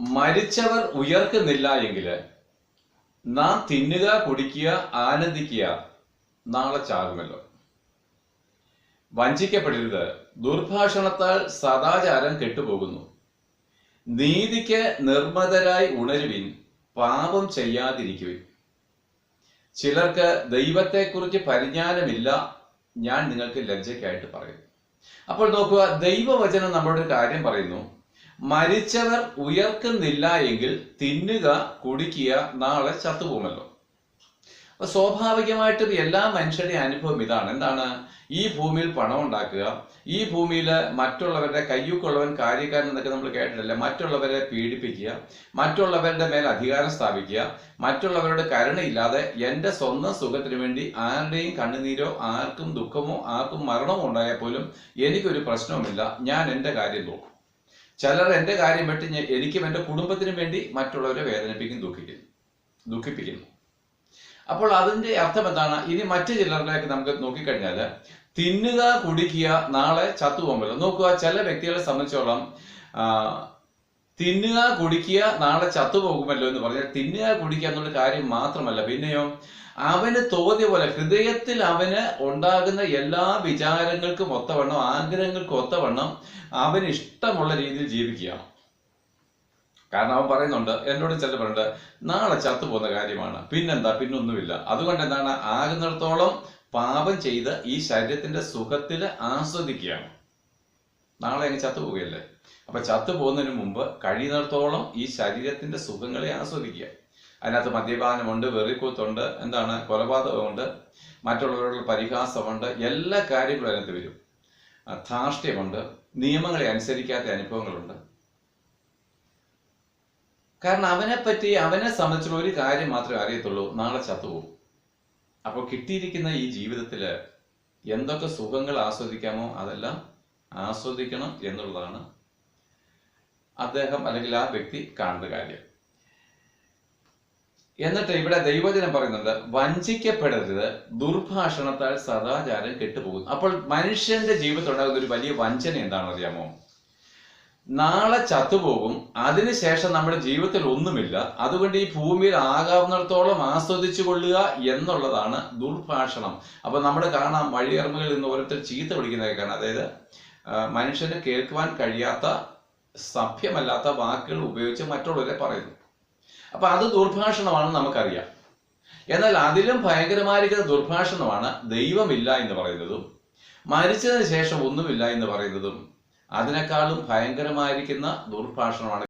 മരിച്ചവർ ഉയർക്കുന്നില്ല എങ്കിൽ നാം തിന്നുക കുടിക്കുക ആനന്ദിക്കുക നാളെ ചാകുമല്ലോ. വഞ്ചിക്കപ്പെടരുത്. ദുർഭാഷണത്താൽ സദാചാരം കെട്ടുപോകുന്നു. നീതിക്ക് നിർമ്മതരായി ഉണരുവിൻ പാപം ചെയ്യാതിരിക്കുവിൻ. ചിലർക്ക് ദൈവത്തെക്കുറിച്ച് പരിജ്ഞാനമില്ല ഞാൻ നിങ്ങൾക്ക് ലജ്ജയ്ക്കായിട്ട് പറയും. അപ്പോൾ നോക്കുക ദൈവവചനം നമ്മളോട് കാര്യം പറയുന്നു. മരിച്ചവർ ഉയർക്കുന്നില്ല എങ്കിൽ തിന്നുക കുടിക്കുക നാളെ ചത്തുപോകുമല്ലോ. അപ്പൊ സ്വാഭാവികമായിട്ടും എല്ലാ മനുഷ്യരുടെയും അനുഭവം ഇതാണ്. എന്താണ്? ഈ ഭൂമിയിൽ പണം ഉണ്ടാക്കുക ഈ ഭൂമിയിൽ മറ്റുള്ളവരുടെ കയ്യൂക്കുള്ളവൻ കാര്യക്കാരൻ എന്നൊക്കെ നമ്മൾ കേട്ടിട്ടില്ല? മറ്റുള്ളവരെ പീഡിപ്പിക്കുക മറ്റുള്ളവരുടെ മേൽ അധികാരം സ്ഥാപിക്കുക മറ്റുള്ളവരുടെ കരുണയില്ലാതെ എന്റെ സ്വന്തം സുഖത്തിന് വേണ്ടി ആരുടെയും കണ്ണുനീരോ ആർക്കും ദുഃഖമോ ആർക്കും മരണമോ ഉണ്ടായാൽ പോലും എനിക്കൊരു പ്രശ്നവുമില്ല. ഞാൻ എന്റെ കാര്യം നോക്കും. ചിലർ എന്റെ കാര്യം വെട്ടി എനിക്കും എന്റെ കുടുംബത്തിനും വേണ്ടി മറ്റുള്ളവരെ വേദനിപ്പിക്കും ദുഃഖിക്കുന്നു ദുഃഖിപ്പിക്കുന്നു അപ്പോൾ അതിന്റെ അർത്ഥം എന്താണ്? ഇനി മറ്റു ചിലരിലേക്ക് നമുക്ക് നോക്കിക്കഴിഞ്ഞാൽ തിന്നുക കുടിക്കുക നാളെ ചത്തുപോകുമല്ലോ നോക്കുക ചില വ്യക്തികളെ സംബന്ധിച്ചോളം തിന്നുക കുടിക്കുക നാളെ ചത്തുപോകുമല്ലോ എന്ന് പറഞ്ഞാൽ തിന്നുക കുടിക്കുക എന്നുള്ള കാര്യം മാത്രമല്ല. പിന്നെയോ അവന് തോന്നിയ പോലെ ഹൃദയത്തിൽ അവന് ഉണ്ടാകുന്ന എല്ലാ വിചാരങ്ങൾക്കും ഒത്തവണ്ണം ആഗ്രഹങ്ങൾക്കും ഒത്തവണ്ണം അവന് ഇഷ്ടമുള്ള രീതിയിൽ ജീവിക്കുക. കാരണം അവൻ പറയുന്നുണ്ട് എന്നോട് ചില പറയുന്നുണ്ട് നാളെ ചത്തുപോകുന്ന കാര്യമാണ്. പിന്നെന്താ? പിന്നൊന്നുമില്ല. അതുകൊണ്ട് എന്താണ്? ആകുന്നിടത്തോളം പാപം ചെയ്ത് ഈ ശരീരത്തിന്റെ സുഖത്തിൽ ആസ്വദിക്കുകയാണ്. നാളെ അങ്ങ് ചത്തു പോവുകയല്ലേ അപ്പൊ ചത്തു പോകുന്നതിന് മുമ്പ് കഴിയുന്നിടത്തോളം ഈ ശരീരത്തിന്റെ സുഖങ്ങളെ ആസ്വദിക്കുക. അതിനകത്ത് മദ്യപാനമുണ്ട് വെറിക്കൂത്തുണ്ട് എന്താണ് കൊലപാതകമുണ്ട് മറ്റുള്ളവരോടുള്ള പരിഹാസമുണ്ട് എല്ലാ കാര്യങ്ങളും അതിനകത്ത് വരും. ധാർഷ്ട്യമുണ്ട് നിയമങ്ങളെ അനുസരിക്കാത്ത അനുഭവങ്ങളുണ്ട്. കാരണം അവനെ പറ്റി അവനെ സംബന്ധിച്ചുള്ള ഒരു കാര്യം മാത്രമേ അറിയത്തുള്ളൂ നാളെ ചത്തുപോകും. അപ്പോൾ കിട്ടിയിരിക്കുന്ന ഈ ജീവിതത്തിൽ എന്തൊക്കെ സുഖങ്ങൾ ആസ്വദിക്കാമോ അതെല്ലാം ആസ്വദിക്കണം എന്നുള്ളതാണ് അദ്ദേഹം അല്ലെങ്കിൽ ആ വ്യക്തി കാണുന്ന കാര്യം. എന്നിട്ട് ഇവിടെ ദൈവജനം പറയുന്നുണ്ട് വഞ്ചിക്കപ്പെടരുത് ദുർഭാഷണത്താൽ സദാചാരം കെട്ടുപോകുന്നു അപ്പോൾ മനുഷ്യന്റെ ജീവിതത്തിൽ ഉണ്ടാകുന്ന ഒരു വലിയ വഞ്ചന എന്താണെന്ന് അറിയാമോ? നാളെ ചത്തുപോകും അതിനുശേഷം നമ്മുടെ ജീവിതത്തിൽ ഒന്നുമില്ല അതുകൊണ്ട് ഈ ഭൂമിയിൽ ആകാവുന്നിടത്തോളം ആസ്വദിച്ചു കൊള്ളുക എന്നുള്ളതാണ് ദുർഭാഷണം. അപ്പൊ നമ്മുടെ കാണാം വഴിയർമ്മകളിൽ നിന്ന് ഓരോരുത്തർ ചീത്ത വിളിക്കുന്നതൊക്കെയാണ് അതായത് മനുഷ്യന് കേൾക്കുവാൻ കഴിയാത്ത സഭ്യമല്ലാത്ത വാക്കുകൾ ഉപയോഗിച്ച് മറ്റുള്ളവരെ പറയുന്നു. അപ്പൊ അത് ദുർഭാഷണമാണെന്ന് നമുക്കറിയാം. എന്നാൽ അതിലും ഭയങ്കരമായിരിക്കുന്ന ദുർഭാഷണമാണ് ദൈവമില്ല എന്ന് പറയുന്നതും മരിച്ചതിന് ശേഷം ഒന്നുമില്ല എന്ന് പറയുന്നതും. അതിനേക്കാളും ഭയങ്കരമായിരിക്കുന്ന ദുർഭാഷണമാണ്